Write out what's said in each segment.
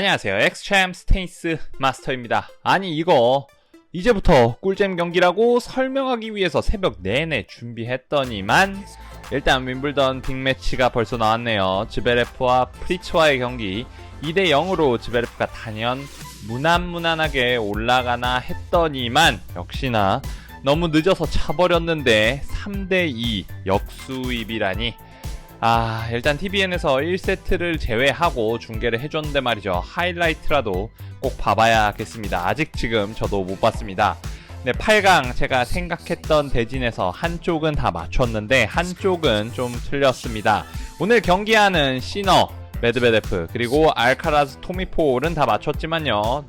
안녕하세요. 엑스챔 스테이스 마스터입니다. 아니 이거 이제부터 꿀잼 경기라고 설명하기 위해서 새벽 내내 준비했더니만 일단 윈블던 빅매치가 벌써 나왔네요. 즈베레프와 프리츠와의 경기 2대 0으로 즈베레프가 단연 무난무난하게 올라가나 했더니만 역시나 너무 늦어서 차버렸는데 3대2 역수입이라니 아, 일단 TVN에서 1세트를 제외하고 중계를 해줬는데 말이죠. 하이라이트라도 꼭 봐봐야겠습니다. 아직 지금 저도 못 봤습니다. 네, 8강 제가 생각했던 대진에서 한쪽은 다 맞췄는데 한쪽은 좀 틀렸습니다. 오늘 경기하는 시너, 메드베데프, 그리고 알카라즈 토미폴은 다 맞췄지만요.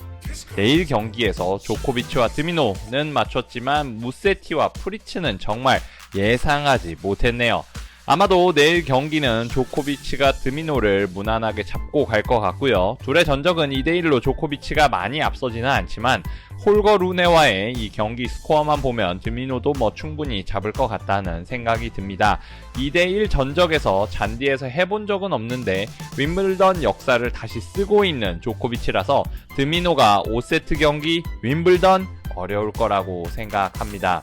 내일 경기에서 조코비치와 드미노는 맞췄지만 무세티와 프리츠는 정말 예상하지 못했네요. 아마도 내일 경기는 조코비치가 드미노를 무난하게 잡고 갈 것 같고요. 둘의 전적은 2대1로 조코비치가 많이 앞서지는 않지만 홀거 루네와의 이 경기 스코어만 보면 드미노도 뭐 충분히 잡을 것 같다는 생각이 듭니다. 2대1 전적에서 잔디에서 해본 적은 없는데 윈블던 역사를 다시 쓰고 있는 조코비치라서 드미노가 5세트 경기 윈블던 어려울 거라고 생각합니다.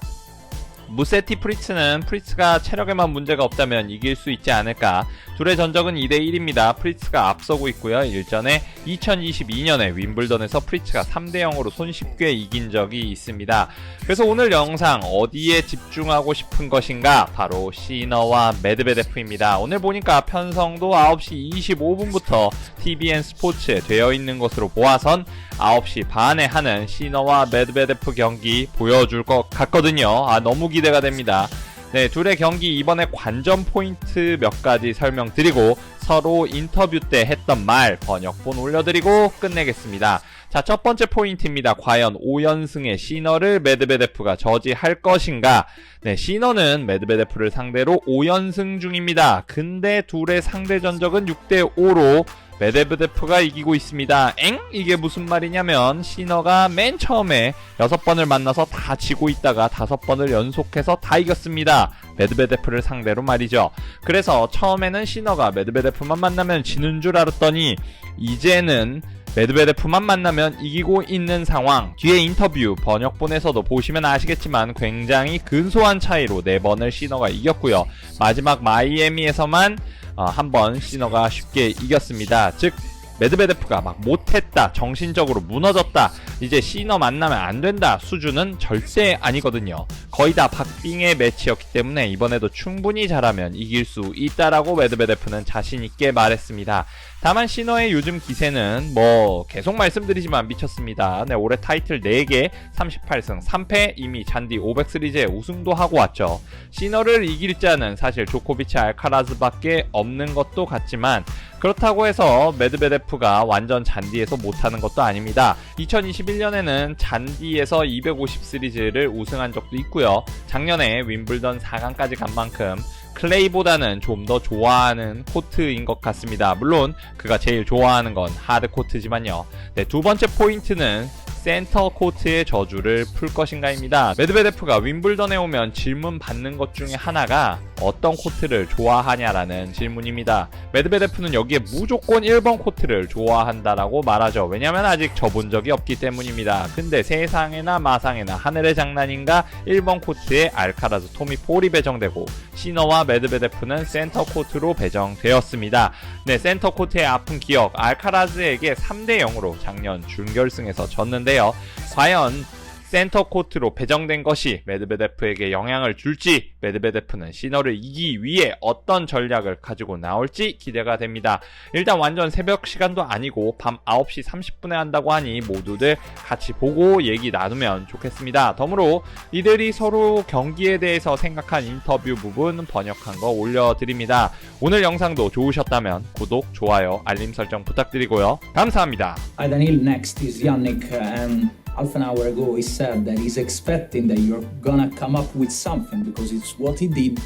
무세티 프리츠는 프리츠가 체력에만 문제가 없다면 이길 수 있지 않을까. 둘의 전적은 2대1입니다. 프리츠가 앞서고 있고요. 일전에 2022년에 윈블던에서 프리츠가 3대0으로 손쉽게 이긴 적이 있습니다. 그래서 오늘 영상 어디에 집중하고 싶은 것인가? 바로 시너와 메드베데프입니다. 오늘 보니까 편성도 9시 25분부터 TBN 스포츠에 되어 있는 것으로 보아선 9시 반에 하는 시너와 메드베데프 경기 보여줄 것 같거든요. 아, 너무 기 대가 됩니다. 네, 둘의 경기 이번에 관전 포인트 몇 가지 설명드리고 서로 인터뷰 때 했던 말 번역본 올려드리고 끝내겠습니다. 자, 첫 번째 포인트입니다. 과연 5연승의 시너를 메드베데프가 저지할 것인가? 네, 시너는 메드베데프를 상대로 5연승 중입니다. 근데 둘의 상대 전적은 6대5로 메데브데프가 이기고 있습니다. 엥? 이게 무슨 말이냐면 시너가 맨 처음에 6번을 만나서 다 지고 있다가 5번을 연속해서 다 이겼습니다. 메드베데프를 상대로 말이죠. 그래서 처음에는 시너가 메드베데프만 만나면 지는 줄 알았더니 이제는 메드베데프만 만나면 이기고 있는 상황. 뒤에 인터뷰 번역본에서도 보시면 아시겠지만 굉장히 근소한 차이로 4번을 시너가 이겼고요. 마지막 마이애미에서만 어, 한번 시너가 쉽게 이겼습니다. 즉 메드베데프가 막 못했다, 정신적으로 무너졌다, 이제 시너 만나면 안 된다 수준은 절대 아니거든요. 거의 다 박빙의 매치였기 때문에 이번에도 충분히 잘하면 이길 수 있다라고 메드베데프는 자신있게 말했습니다. 다만 시너의 요즘 기세는 뭐 계속 말씀드리지만 미쳤습니다. 네, 올해 타이틀 4개, 38승 3패 이미 잔디 500 시리즈에 우승도 하고 왔죠. 시너를 이길 자는 사실 조코비치 알카라즈밖에 없는 것도 같지만 그렇다고 해서 메드베데프가 완전 잔디에서 못하는 것도 아닙니다. 2021년에는 잔디에서 250 시리즈를 우승한 적도 있고요. 작년에 윈블던 4강까지 간 만큼 클레이보다는 좀 더 좋아하는 코트인 것 같습니다. 물론 그가 제일 좋아하는 건 하드 코트지만요. 네, 두 번째 포인트는 센터 코트의 저주를 풀 것인가입니다. 메드베데프가 윈블던에 오면 질문 받는 것 중에 하나가 어떤 코트를 좋아하냐라는 질문입니다. 메드베데프는 여기에 무조건 1번 코트를 좋아한다라고 말하죠. 왜냐면 아직 접은 적이 없기 때문입니다. 근데 세상에나 마상에나 하늘의 장난인가 1번 코트에 알카라즈 토미 폴이 배정되고 시너와 메드베데프는 센터 코트로 배정되었습니다. 네, 센터 코트의 아픈 기억 알카라즈에게 3대 0으로 작년 준결승에서 졌는데요. 과연 센터 코트로 배정된 것이 메드베데프에게 영향을 줄지 메드베데프는 시너를 이기 위해 어떤 전략을 가지고 나올지 기대가 됩니다. 일단 완전 새벽 시간도 아니고 밤 9시 30분에 한다고 하니 모두들 같이 보고 얘기 나누면 좋겠습니다. 덤으로 이들이 서로 경기에 대해서 생각한 인터뷰 부분 번역한 거 올려드립니다. 오늘 영상도 좋으셨다면 구독, 좋아요, 알림 설정 부탁드리고요. 감사합니다. Hi Daniel, next is Yannick. Um, half an hour ago, he said that he's expecting that you're gonna come up with something because it's what he did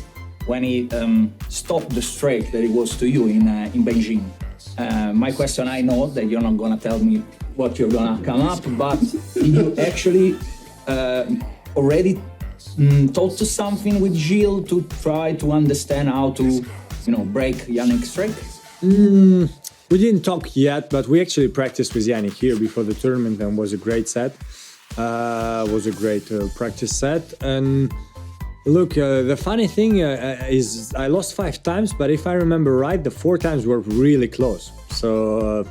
when he um, stopped the strike that it was to you in uh, in Beijing. Uh, my question: I know that you're not gonna tell me what you're gonna come up, but did you actually uh, already mm, talk to something with Gilles to try to understand how to, you know, break Yannick's strike? Mm, we didn't talk yet, but we actually practiced with Yannick here before the tournament and was a great set. Uh, was a great uh, practice set. And look, uh, the funny thing uh, uh, is I lost five times, but if I remember right, the four times were really close. So uh,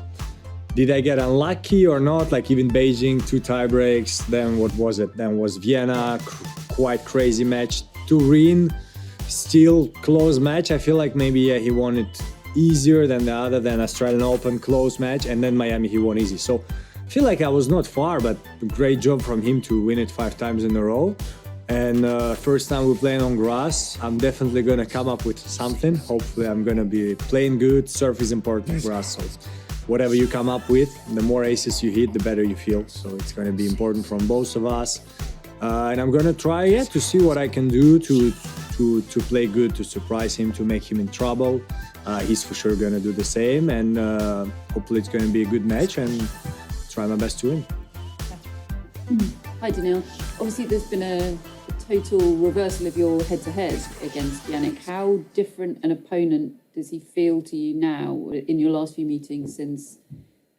did I get unlucky or not? Like even Beijing, two tie breaks. Then what was it? Then was Vienna, cr- quite crazy match. Turin, still close match. I feel like maybe yeah, he won it easier than the other than Australian Open close match, and then Miami he won easy. So I feel like I was not far, but great job from him to win it five times in a row. And uh, first time we're playing on grass, I'm definitely gonna come up with something. Hopefully, I'm gonna be playing good. Surf is important on grass, so whatever you come up with, the more aces you hit, the better you feel. So it's gonna be important from both of us. Uh, and I'm gonna try yeah to see what I can do to to to play good, to surprise him, to make him in trouble. Uh, he's for sure gonna do the same, and uh, hopefully it's gonna be a good match and try my best to win. Hi Daniil. Obviously, there's been a, total reversal of your head-to-head against Yannick. How different an opponent does he feel to you now in your last few meetings since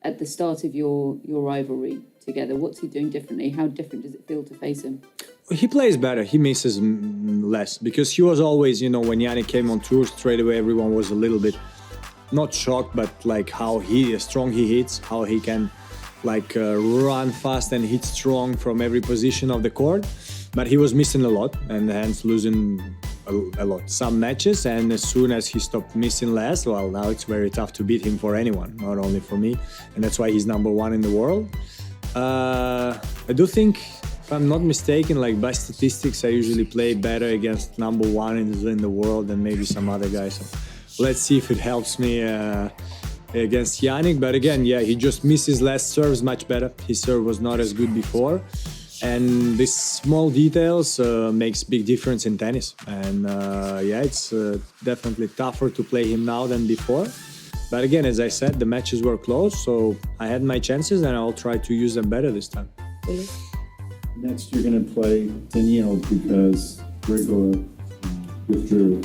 at the start of your your rivalry together? What's he doing differently? How different does it feel to face him? He plays better. He misses less because he was always, you know, when Yannick came on tour straight away, everyone was a little bit not shocked, but like how he is strong he hits, how he can like uh, run fast and hit strong from every position of the court. But he was missing a lot and hence losing a, a lot some matches. And as soon as he stopped missing less, well, now it's very tough to beat him for anyone, not only for me. And that's why he's number one in the world. Uh, I do think, if I'm not mistaken, like by statistics, I usually play better against number one in, in the world than maybe some other guys. So let's see if it helps me uh, against Yannick. But again, yeah, he just misses less serves much better. His serve was not as good before. And these small details uh, makes big difference in tennis. And uh, yeah, it's uh, definitely tougher to play him now than before. But again, as I said, the matches were close, so I had my chances, and I'll try to use them better this time. Next, you're going to play Daniil because Grigor withdrew.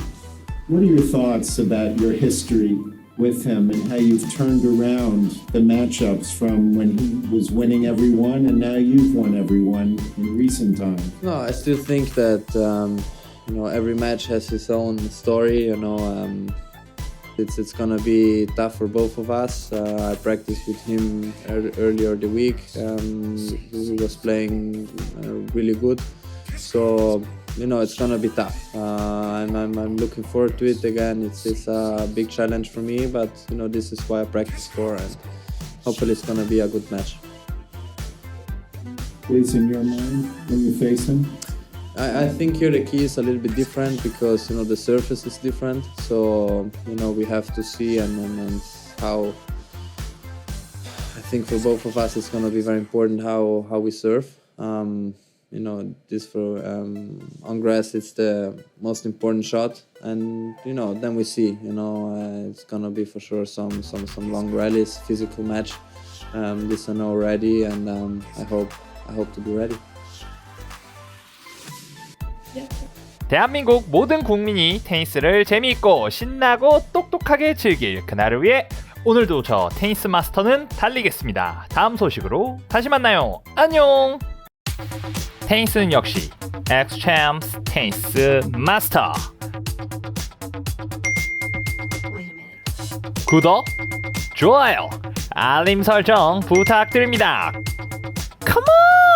What are your thoughts about your history with him and how you've turned around the matchups from when he was winning every one and now you've won every one in recent times? No, I still think that um, you know every match has its own story. You know, um, it's it's gonna be tough for both of us. Uh, I practiced with him ear- earlier the week. Um, he was playing uh, really good, so you know it's gonna be tough. Uh, and I'm, I'm looking forward to it again. It's it's a big challenge for me, but you know this is why I practice for, and hopefully it's gonna be a good match. Is in your mind when you face him? I, I think here the key is a little bit different because you know the surface is different. So you know we have to see and, and, and how. I think for both of us it's gonna be very important how how we serve. Um, you know this for um, on grass it's the most important shot, and you know then we see. You know uh, it's gonna be for sure some some some long rallies, physical match. Um, this I know already, and um, I hope I hope to be ready. 대한민국 모든 국민이 테니스를 재미있고 신나고 똑똑하게 즐길 그날을 위해 오늘도 저 테니스 마스터는 달리겠습니다. 다음 소식으로 다시 만나요. 안녕! 테니스는 역시 엑스챔스 테니스 마스터 구독, 좋아요, 알림 설정 부탁드립니다. 컴온!